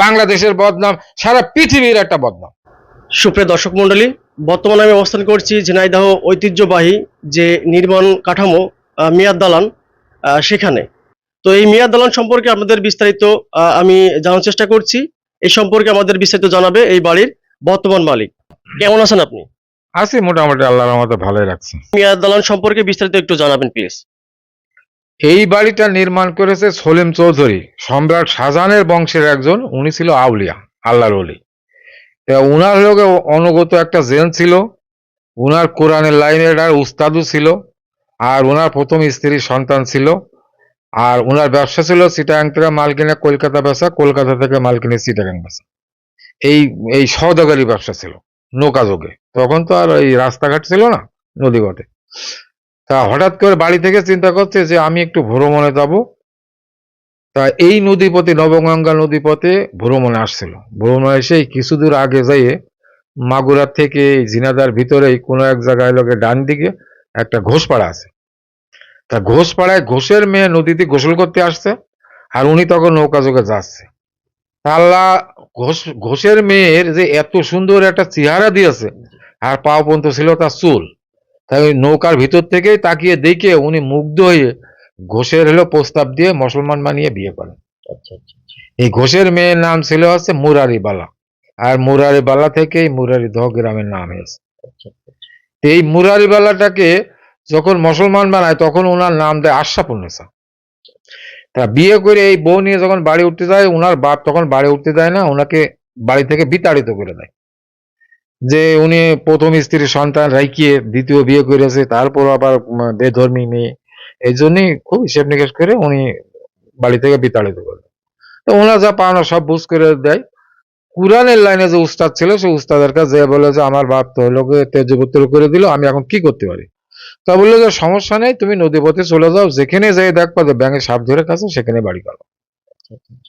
বাংলাদেশের বদনাম সারা পৃথিবীর একটা বদনাম। সুপ্রিয় দর্শক মন্ডলী বর্তমানে আমি অবস্থান করছি ঝিনাইদহ ঐতিহ্যবাহী যে নির্মাণ কাঠামো মিয়াদ দালান সেখানে। তো এই মিয়াদ দালান সম্পর্কে আমাদের বিস্তারিত আহ, আমি জানার চেষ্টা করছি। এই সম্পর্কে আমাদের বিস্তারিত জানাবে এই বাড়ির বর্তমান মালিক। কেমন আছেন আপনি? আছি মোটামুটি আল্লাহর আমাদের ভালোই রাখছে মিয়াদ দালান সম্পর্কে বিস্তারিত একটু জানাবেন প্লিজ এই বাড়িটা নির্মাণ করেছে সলিম চৌধুরী। সম্রাট শাহজাহানের বংশের একজন, উনি ছিল আউলিয়া, আল্লাহর অলি তা উনার লোকে অনুগত একটা জেন ছিল। উনার কোরআনের লাইনের আর উস্তাদও ছিল। আর উনার প্রথম স্ত্রীর সন্তান ছিল। আর উনার ব্যবসা ছিল চিটাগাং থেকে মাল কিনে কলকাতা বেচা কলকাতা থেকে মাল কিনে চিটাগাং বেচা এই এই সওদাগারি ব্যবসা ছিল নৌকা যোগে তখন তো আর এই রাস্তাঘাট ছিল না নদীঘাটে তা হঠাৎ করে বাড়ি থেকে চিন্তা করছে যে আমি একটু ভ্রমণে যাব। তা এই নদীপথে, নবগঙ্গা নদীপথে ভ্রমণে আসছিল। ভ্রমণে এসে কিছু দূর আগে যাইয়ে মাগুরার থেকে জিনাদার ভিতরেই কোনো এক জায়গায় লোকে ডান দিকে একটা ঘোষপাড়া আছে। তা ঘোষপাড়ায় ঘোষের মেয়ে নদীতে গোসল করতে আসছে আর উনি তখন নৌকা যোগে যাচ্ছে। আল্লাহ ঘোষ, ঘোষের মেয়ের যে এত সুন্দর একটা চেহারা দিয়েছে, আর পাও পর্যন্ত ছিল তার চুল। তাই ওই নৌকার ভিতর থেকেই তাকিয়ে দেখে উনি মুগ্ধ হয়ে ঘোষের হলো প্রস্তাব দিয়ে মুসলমান বানিয়ে বিয়ে করেন। আচ্ছা আচ্ছা এই ঘোষের মেয়ের নাম ছিল হচ্ছে মুরারি বালা। আর মুরারি বালা থেকেই মুরারি দহ গ্রামের নাম আচ্ছা তো এই মুরারি বালাটাকে যখন মুসলমান বানায় তখন ওনার নাম দেয় আশরাফুন্নেসা তা বিয়ে করে এই বউ নিয়ে যখন বাড়ি উঠতে যায় ওনার বাপ তখন বাড়ি উঠতে দেয় না ওনাকে বাড়ি থেকে বিতাড়িত করে দেয়। যে উনি প্রথম স্ত্রীর সন্তান রাইকিয়ে দ্বিতীয় বিয়ে করেছে তারপর আবার বেধর্মী মেয়ে। এই জন্যই খুব হিসেব নিকেশ করে উনি বাড়ি থেকে বিতাড়িত করে দেয়। তো ওনার যা পাওনা সব বুঝ করে দেয়। কুরআনের লাইনে যে উস্তাদ ছিল সেই উস্তাদের কাছে যে বলে যে আমার বাপ তো লোকে তেজপুত্র করে দিল আমি এখন কি করতে পারি? তা বলল যে সমস্যা নেই তুমি নদীপথে চলে যাও যেখানে যাই দেখবা যে ব্যাঙে সাপ ধরে কাছে সেখানে বাড়ি করো।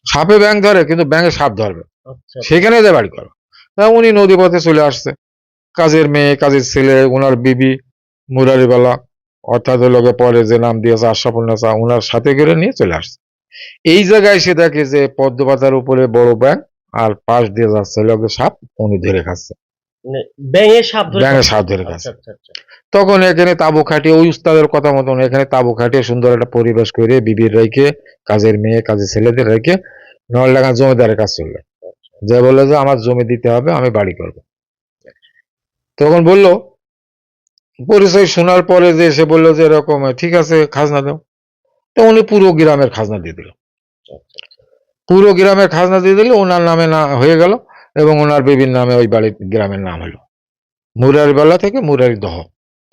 সাপে ব্যাঙ ধরে কিন্তু ব্যাঙে সাপ ধরবে। আচ্ছা। সেখানে যে বাড়ি করো। তা উনি নদীপথে চলে আসছে। কাজের মেয়ে কাজের ছেলে ওনার বিবি মুরারিবালা অর্থাৎ লোকে পরে যে নাম দিয়েছে আশাফুন্নেসা ওনার সাথে করে নিয়ে চলে আসছে। এই জায়গায় সে দেখে যে পদ্মপাতার উপরে বড় ব্যাঙ আর পাশ দিয়ে যাচ্ছে লোকে সাপ উনি ধরে খাচ্ছে। মানে সাপ ধরে সাপ ধরে আচ্ছা খাচ্ছে। আচ্ছা আচ্ছা তখন এখানে তাবু খাটিয়ে ওই উস্তাদের কথা মতন এখানে তাবু খাটিয়ে সুন্দর একটা পরিবেশ করে বিবির রেখে কাজের মেয়ে কাজের ছেলেদের রেখে নলডাঙ্গা জমিদারের কাজ চলবে যে বলল যে আমার জমি দিতে হবে, আমি বাড়ি করব। তখন বলল, পরিচয় শোনার পরে যে সে বলল যে এরকম, ঠিক আছে, খাজনা দাও। তো উনি পুরো গ্রামের খাজনা দিয়ে দিল। পুরো গ্রামের খাজনা দিয়ে দিলে, ওনার নামে না হয়ে গেল এবং ওনার বিবির নামে ওই বাড়ির গ্রামের নাম হলো। মুরারিবালা থেকে মুরারি দহ।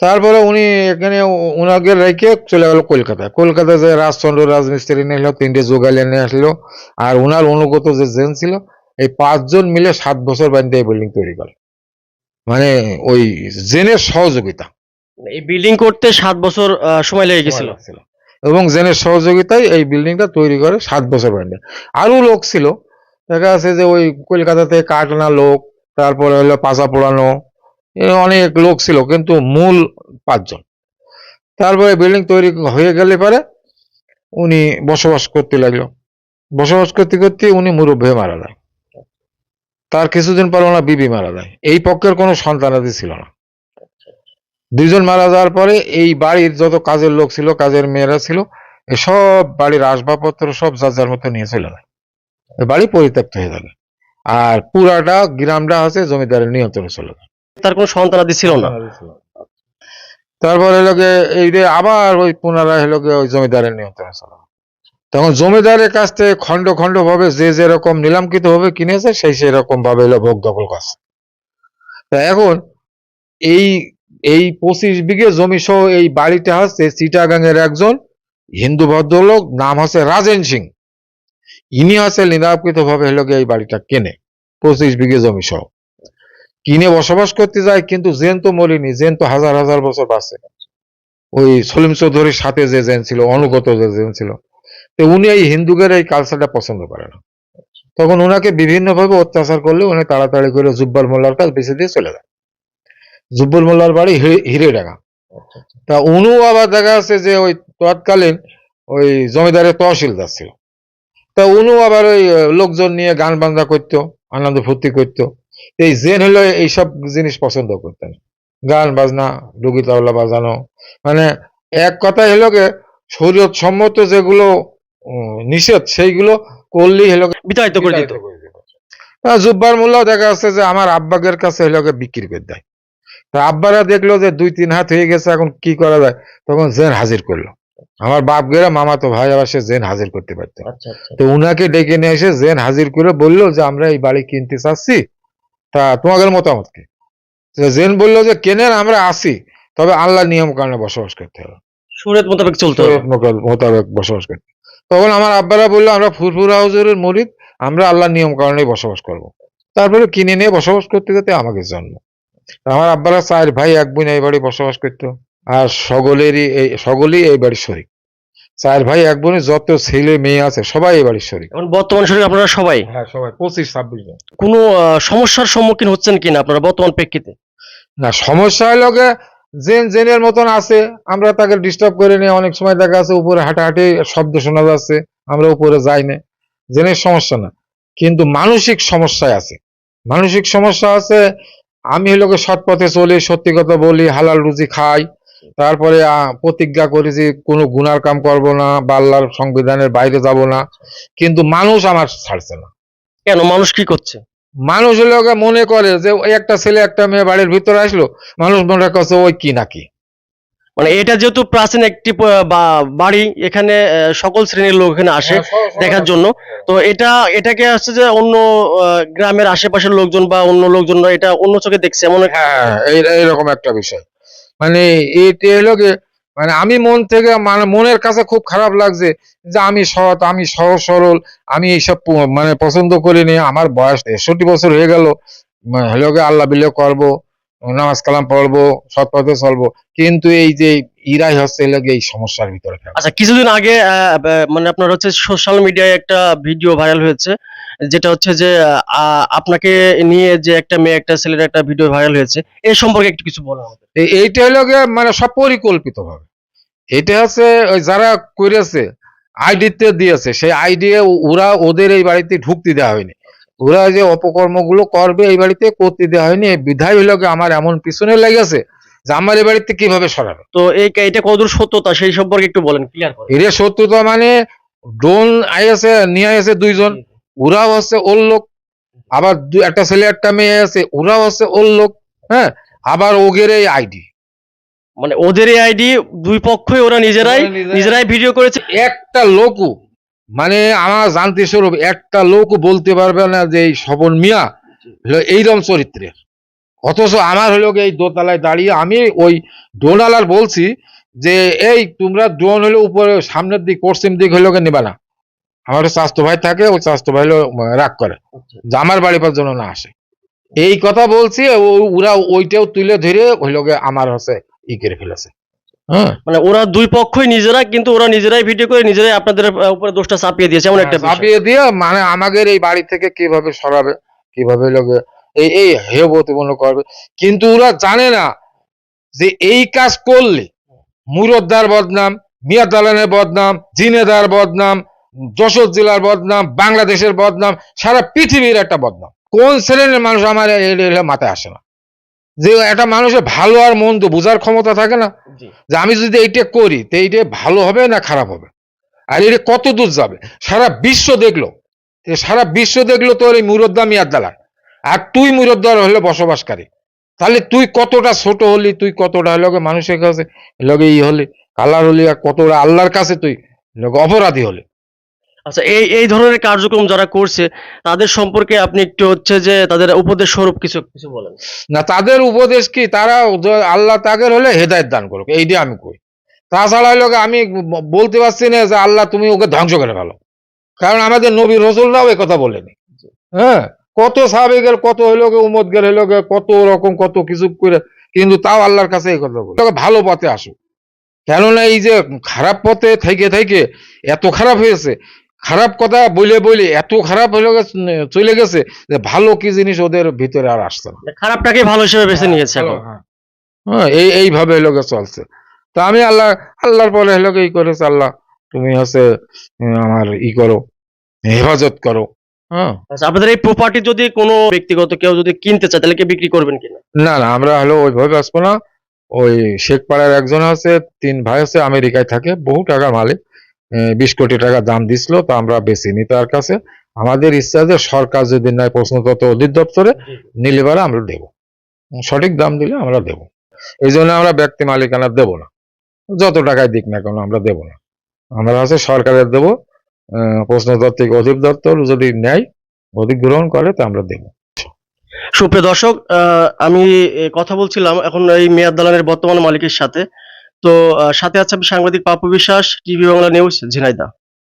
তারপরে উনি এখানে ওনাকে রেখে চলে গেল কলকাতায়। কলকাতায় যে রাজচন্দ্র রাজমিস্ত্রি নিয়ে এলো, তিনটে যোগালিয়া নিয়ে আসলো, আর ওনার অনুগত যে জেন ছিল এই পাঁচজন মিলে সাত বছর বান্ধে এই বিল্ডিং তৈরি করে। মানে ওই জেনের সহযোগিতা। এই বিল্ডিং করতে সাত বছর সময় লেগে গেছিল। এবং জেনের সহযোগিতায় এই বিল্ডিংটা তৈরি করে সাত বছর বান্ধে আরও লোক ছিল। দেখা যাচ্ছে যে ওই কলকাতা থেকে কাঠ আনা লোক তারপরে হলো পাশা পোড়ানো অনেক লোক ছিল কিন্তু মূল পাঁচজন। তারপরে বিল্ডিং তৈরি হয়ে গেলে পরে উনি বসবাস করতে লাগল। বসবাস করতে করতে উনি মুরব্বী মারা যায়। তার কিছুদিন পর ওনার বিবি মারা যায়। এই পক্ষের কোনো সন্তানাদি ছিল না। দুইজন মারা যাওয়ার পরে এই বাড়ির যত কাজের লোক ছিল কাজের মেয়েরা ছিল সব বাড়ির আসবাবপত্র সব যার যার মতো নিয়ে চলে যায়। বাড়ি পরিত্যক্ত হয়ে যাবে আর পুরাটা গ্রামটা আছে জমিদারের নিয়ন্ত্রণে চলে যায়। তার কোনো সন্তানাদি ছিল না? তারপরে লোকে এই যে আবার ওই পুনরায় হলো ওই জমিদারের নিয়ন্ত্রণে চলে। তখন জমিদারের কাছ থেকে খণ্ড খণ্ড ভাবে যে যেরকম নিলামকৃত ভাবে কিনেছে, সেই সেরকম ভাবে ভোগ দখল করছে তা এখন এই এই পঁচিশ বিঘে জমি সহ এই বাড়িটা হচ্ছে চিটাগাংয়ের একজন হিন্দু ভদ্রলোক, নাম হচ্ছে রাজেন সিং। ইনি হচ্ছে নিরাপকৃত ভাবে হলো এই বাড়িটা কেনে, পঁচিশ বিঘে জমি সহ কিনে বসবাস করতে যায়, কিন্তু জেন তো মরিনি জেন তো হাজার হাজার বছর বাঁচে। ওই সলিম চৌধুরীর সাথে যে জেন ছিল, অনুগত যে জেন ছিল তো উনি এই হিন্দুদের এই কালচারটা পছন্দ করে না। তখন ওনাকে বিভিন্নভাবে অত্যাচার করলে উনি তাড়াতাড়ি করে জুব্বার মোল্লার কাছে বেঁচে দিয়ে চলে যায়। জুব্বুল মোল্লার বাড়ি হিরে হিরেডাঙ্গা। তা উনু আবার দেখা যাচ্ছে যে ওই তৎকালীন ওই জমিদারের তহসিলদার ছিল। তা উনি আবার ওই লোকজন নিয়ে গান বাজনা করতো, আনন্দ ফুর্তি করতো। এই জেন হলো এইসব জিনিস পছন্দ করতেন। গান বাজনা ডুগি তবলা বাজানো। মানে এক কথাই হলো শরীয়ত সম্মত যেগুলো নিষেধ। সেইগুলো করলেই হলো বিতাড়িত করে দিত। আহ, জুব্বার মূল্য দেখা যাচ্ছে যে আমার আব্বাগের কাছে হলো বিক্রি করে দেয়। তা আব্বারা দেখল যে দুই তিন হাত হয়ে গেছে এখন কি করা যায়? তখন জেন হাজির করল। আমার বাপ গেরা মামা তো ভাই আবার সে জেন হাজির করতে পারতো। আচ্ছা আচ্ছা। তো উনাকে ডেকে নিয়ে এসে জেন হাজির করে বলল যে আমরা এই বাড়ি কিনতে চাচ্ছি। তা তোমাদের মতামত কি? জেন বলল যে কেনেন আমরা আসি তবে আল্লাহ নিয়ম কারণে বসবাস করতে হবে। শরীয়ত মোতাবেক চলতে হবে। মোতাবেক বসবাস করতে তখন আমার আব্বারা বলল আমরা ফুরফুরা হুজুরের মরিদ আমরা আল্লাহর নিয়ম কারণে বসবাস করব। তারপরে কিনে নিয়ে বসবাস করতে করতে আমাকে জন্ম। আমার আব্বারা চার ভাই এক বোন এই বাড়ি বসবাস করতো। আর সকলেরই এই সকলেই এই বাড়ির শরিক। চার ভাই এক বোনে যত ছেলে মেয়ে আছে সবাই এই বাড়ির শরিক। এখন বর্তমান শরীর আপনারা সবাই? হ্যাঁ সবাই পঁচিশ ছাব্বিশ জন। কোনো আহ, সমস্যার সম্মুখীন হচ্ছেন কিনা আপনারা বর্তমান প্রেক্ষিতে? না সমস্যা হলো জেন জেনের মতন আছে, আমরা তাকে ডিস্টার্ব করে নিয়ে অনেক সময় দেখা আছে উপরে হাঁটাহাঁটি শব্দ শোনা যাচ্ছে, আমরা উপরে যাই না। জেনের সমস্যা না, কিন্তু মানসিক সমস্যায় আছে। মানসিক সমস্যা আছে, আমি হলো গে সৎ পথে চলি, সত্যি কথা বলি, হালাল রুজি খাই, তারপরে প্রতিজ্ঞা করি যে কোনো গুনার কাম করব না বা আল্লাহর সংবিধানের বাইরে যাব না, কিন্তু মানুষ আমার ছাড়ছে না। কেন? মানুষ কি করছে? মানুষ গে মনে করে যে ওই একটা ছেলে একটা মেয়ে বাড়ির ভিতরে আসলো মানুষ মনে করছে ওই কি নাকি? মানে এটা যেহেতু প্রাচীন একটি বাড়ি এখানে সকল শ্রেণির লোক এখানে আসে দেখার জন্য। তো এটা এটাকে আসছে যে অন্য গ্রামের আশেপাশের লোকজন বা অন্য লোকজনরা এটা অন্য চোখে দেখছে এমন একটা- হ্যাঁ এইরকম একটা বিষয়। মানে এটা হলো মানে আমি মন থেকে মানে মনের কাছে খুব খারাপ লাগছে যে আমি সৎ, আমি সহজ সরল, আমি এইসব মানে পছন্দ করিনি, আমার বয়স তেষট্টি বছর হয়ে গেল হলেও আল্লাহ বিলে করব, নামাজ কালাম পড়ব, সৎ পথে চলবো। কিন্তু এই যে ইরাই হচ্ছে হলো গে এই সমস্যার ভিতরে। আচ্ছা কিছুদিন আগে মানে আপনার হচ্ছে সোশ্যাল মিডিয়ায় একটা ভিডিও ভাইরাল হয়েছে যেটা হচ্ছে যে আপনাকে নিয়ে যে একটা মেয়ে একটা ছেলের একটা ভিডিও ভাইরাল হয়েছে এই সম্পর্কে একটু কিছু বলেন হবে এইটা হলো মানে সব পরিকল্পিত ভাবে এটা হচ্ছে ওই যারা করেছে আইডিতে দিয়েছে সেই আইডি ওরা ওদের এই বাড়িতে ঢুকতে দেওয়া হয়নি। ওরা যে অপকর্মগুলো করবে এই বাড়িতে করতে দেওয়া হয়নি। বিধায় হলো আমার এমন পিছনে লেগেছে যে আমার বাড়িতে কীভাবে সরাবে? তো এই এটা কতদূর সত্যতা সেই সম্পর্কে একটু বলেন ক্লিয়ার করেন এর সত্যতা মানে ড্রোন আইসে নিয়ে এসে দুইজন ওরাও হচ্ছে ওর লোক আবার দু- একটা ছেলে একটা মেয়ে আছে ওরাও হচ্ছে ওর লোক হ্যাঁ? আবার ওগের এই আইডি। মানে ওদের এই আইডি দুই পক্ষই ওরা নিজেরাই নিজেরাই- ভিডিও করেছে। একটা লোকও মানে আমার জানতে স্বরূপ একটা লোকও বলতে পারবে না যে এই স্বপন মিয়া এইরকম চরিত্রের। অথচ আমার হলো এই দোতলায় দাঁড়িয়ে আমি ওই ডোনালার বলছি যে এই তোমরা ড্রোন হলো উপরে সামনের দিক পশ্চিম দিক হলো নেবা না। আমার স্বাস্থ্য ভাই থাকে ওই স্বাস্থ্য ভাই হলো রাগ করে যে আমার বাড়ি পর্যন্ত না আসে। এই কথা বলছি ওরা ওইটাও তুলে ধরে হইল আমার হচ্ছে ই করে ফেলেছে। হ্যাঁ? মানে ওরা দুই পক্ষই নিজেরা কিন্তু ওরা নিজেরাই ভিডিও করে নিজেরাই আপনাদের উপরে দোষটা চাপিয়ে দিয়েছে এমন একটা চাপিয়ে দিয়ে মানে আমাদের এই বাড়ি থেকে কীভাবে সরাবে কীভাবে লোকে এই এই প্রতিপন্ন করবে কিন্তু ওরা জানে না যে এই কাজ করলে মুরদ্দার বদনাম মিয়া দালানের বদনাম জিনেদার বদনাম যশোর জেলার বদনাম বাংলাদেশের বদনাম সারা পৃথিবীর একটা বদনাম। কোন শ্রেণির মানুষ আমার মাথায় আসে না? যে একটা মানুষের ভালো আর মন্দ বোঝার ক্ষমতা থাকে না? যে আমি যদি এইটা করি তো এইটা ভালো হবে না খারাপ হবে? আর এটা কত দূর যাবে? সারা বিশ্ব দেখল সারা বিশ্ব দেখল তোর এই মুরদ্দা মিয়ার দালান। আর তুই মুরদ্দার হলে বসবাসকারী। তাহলে তুই কতটা ছোট হলি তুই কতটা লগে মানুষের কাছে লগে ই হলি কালার হলি আর কতটা আল্লাহর কাছে তুই লগে অপরাধী হলি। আচ্ছা এই এই ধরনের কার্যক্রম যারা করছে তাদের সম্পর্কে আপনি একটু হচ্ছে যে তাদের উপদেশ স্বরূপ কিছু কিছু বলেন। না তাদের উপদেশ কি? তারা আল্লাহ তাদের হলে হেদায়ত দান করুক এইটা আমি কই। তাছাড়া লোক আমি বলতে পারছি না যে আল্লাহ তুমি ওকে ধ্বংস করে ফেলো। কারণ আমাদের নবী রসুলরাও এ কথা বলেনি। হ্যাঁ? কত সাহাবিগের কত হইল গে উমদ গেল হইল গে কত রকম কত কিছু করে কিন্তু তাও আল্লাহর কাছে এই কথা বলে। ভালো পথে আসুক। কেননা এই যে খারাপ পথে থেকে থেকে এত খারাপ হয়েছে খারাপ কথা বলে বলে এত খারাপ হইল গে চলে গেছে যে ভালো কি জিনিস ওদের ভিতরে আর আসছে না। খারাপটাকে ভালো হিসেবে বেছে নিয়েছে হ্যাঁ, হ্যাঁ। এই এইভাবে লোকে চলছে। তা আমি আল্লাহ আল্লাহর পরে লোকে ই করেছে আল্লাহ তুমি হচ্ছে আমার ই করো হেফাজত করো। হ্যাঁ আচ্ছা আপনাদের এই প্রপার্টি যদি কোনো ব্যক্তিগত কেউ যদি কিনতে চায় তাহলে কি বিক্রি করবেন কিনা? না না আমরা হলো ওইভাবে আসব না। ওই শেখ পাড়ার একজন আছে তিন ভাই আছে আমেরিকায় থাকে বহু টাকার মালিক। বিশ কোটি টাকা দাম দিছিল তো আমরা বেশি নি তার কাছে। আমাদের ইচ্ছা যে সরকার যদি নেয় প্রশ্নতত্ত্ব অধিদপ্তরে নিলে পরে আমরা দেবো। সঠিক দাম দিলে আমরা দেবো। এই জন্য আমরা ব্যক্তি মালিকানা দেবো না। যত টাকায় দিক না কেন আমরা দেবো না। আমরা আছে সরকারের দেবো। প্রশ্নতাত্ত্বিক অধিদপ্তর যদি নেয় অধিগ্রহণ করে, তা আমরা দেব। সুপ্রিয় দর্শক আমি কথা বলছিলাম এখন এই মেয়াদ দালানের বর্তমান মালিকের সাথে। তো সাথে আছে আমি সাংবাদিক পাপু বিশ্বাস, টিভি বাংলা নিউজ ঝিনাইদা